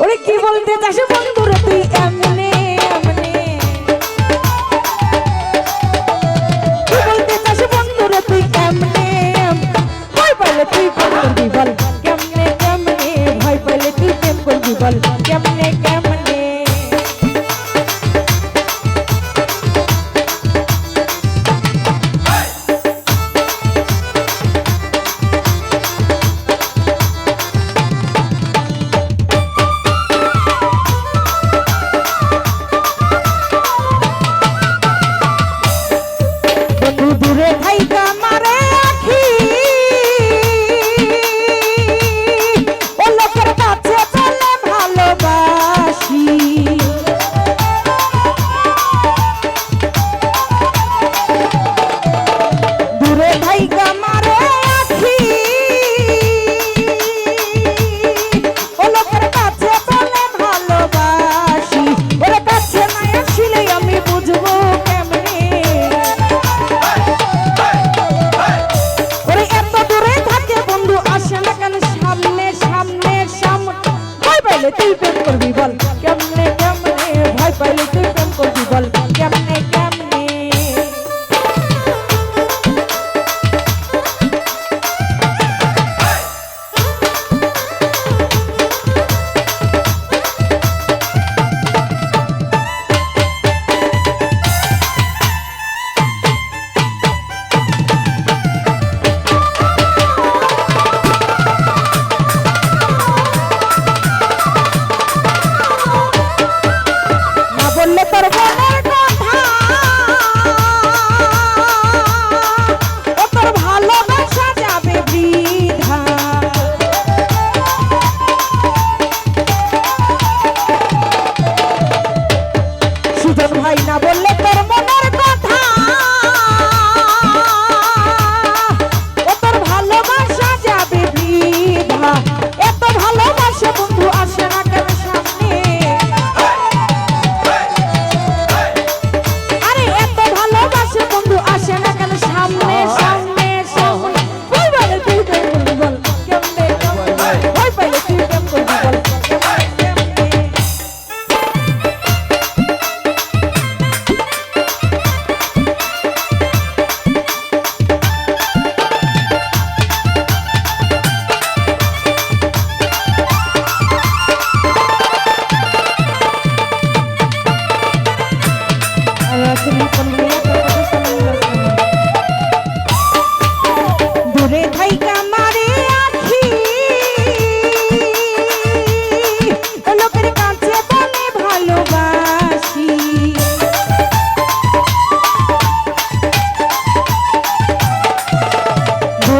ওরে কি বলতে চাস বন্ধুরা তুই এমনে এমনে? কি বলতে চাস বন্ধুরা তুই এমনে ভয় পাইলে তুই প্রেম করবি বল, কেমনে কেমনে? ভয় পাইলে তুই প্রেম করবি বল, কেমনে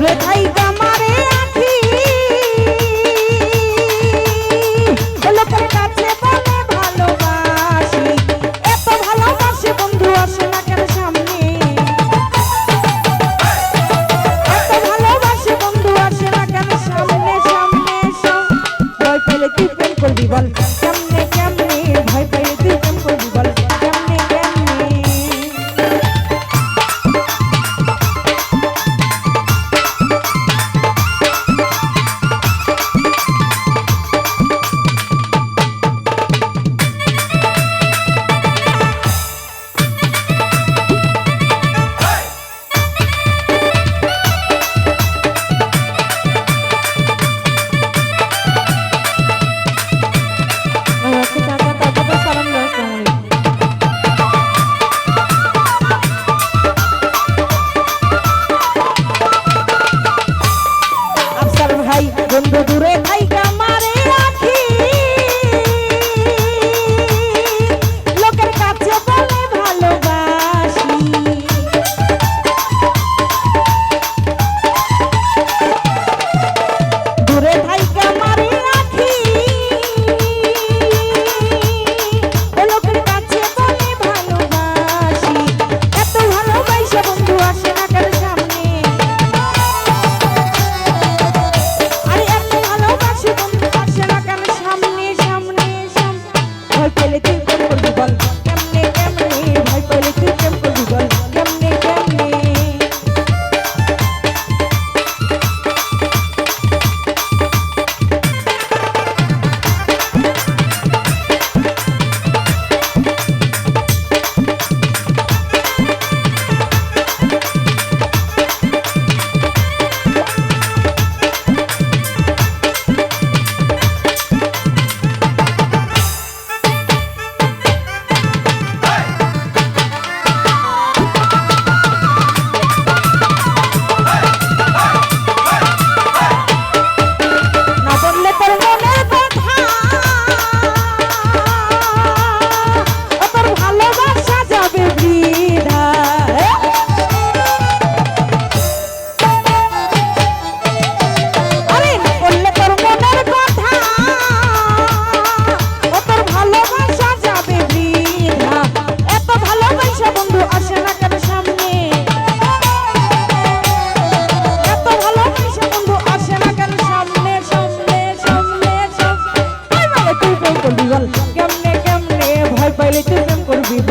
দূরে থাইকা মারে আঁখি লোকের কাছে বলে ভালোবাসি। এত কেন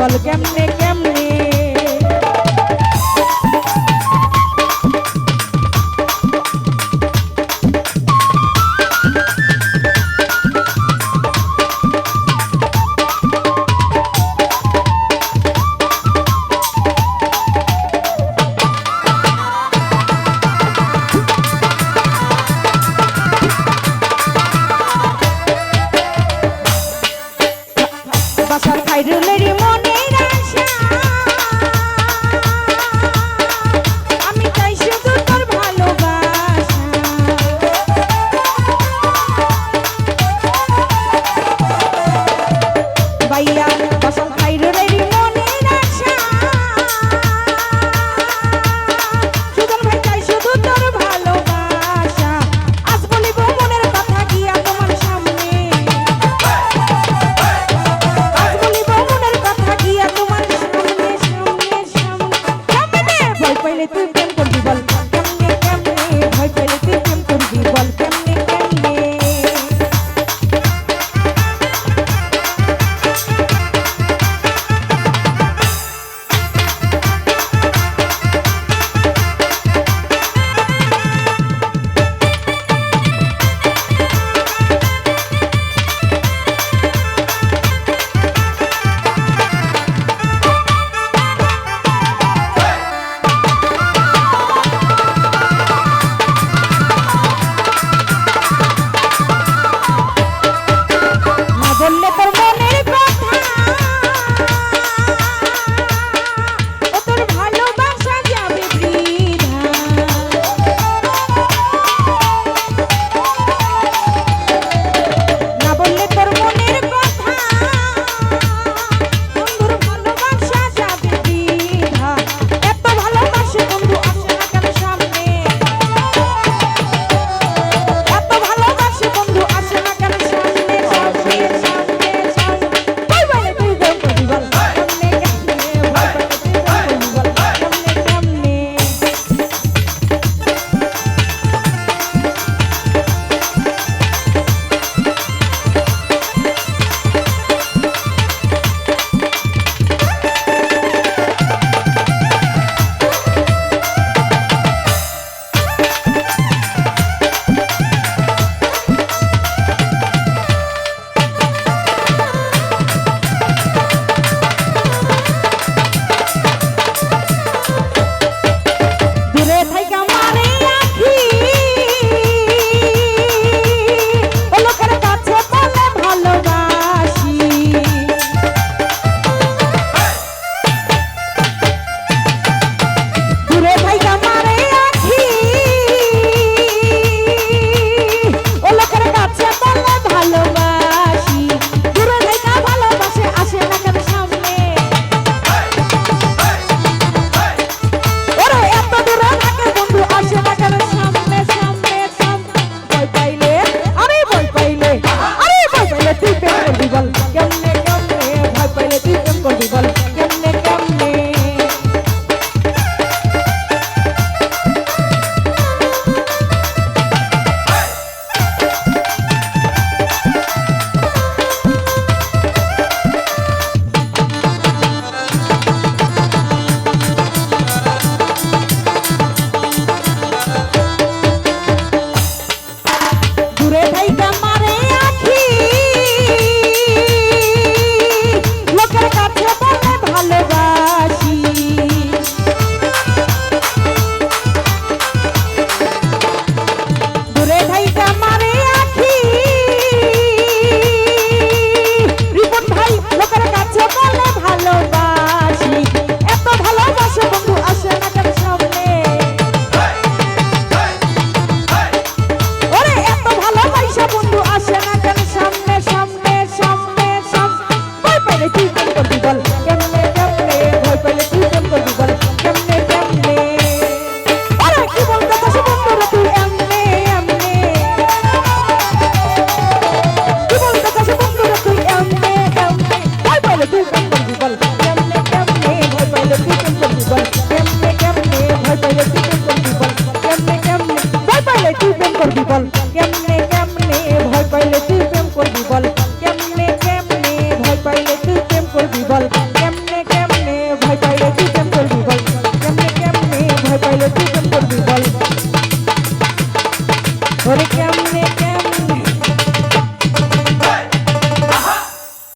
বল কেমনে গল कर दीपल यमने यमने भाई पहले तू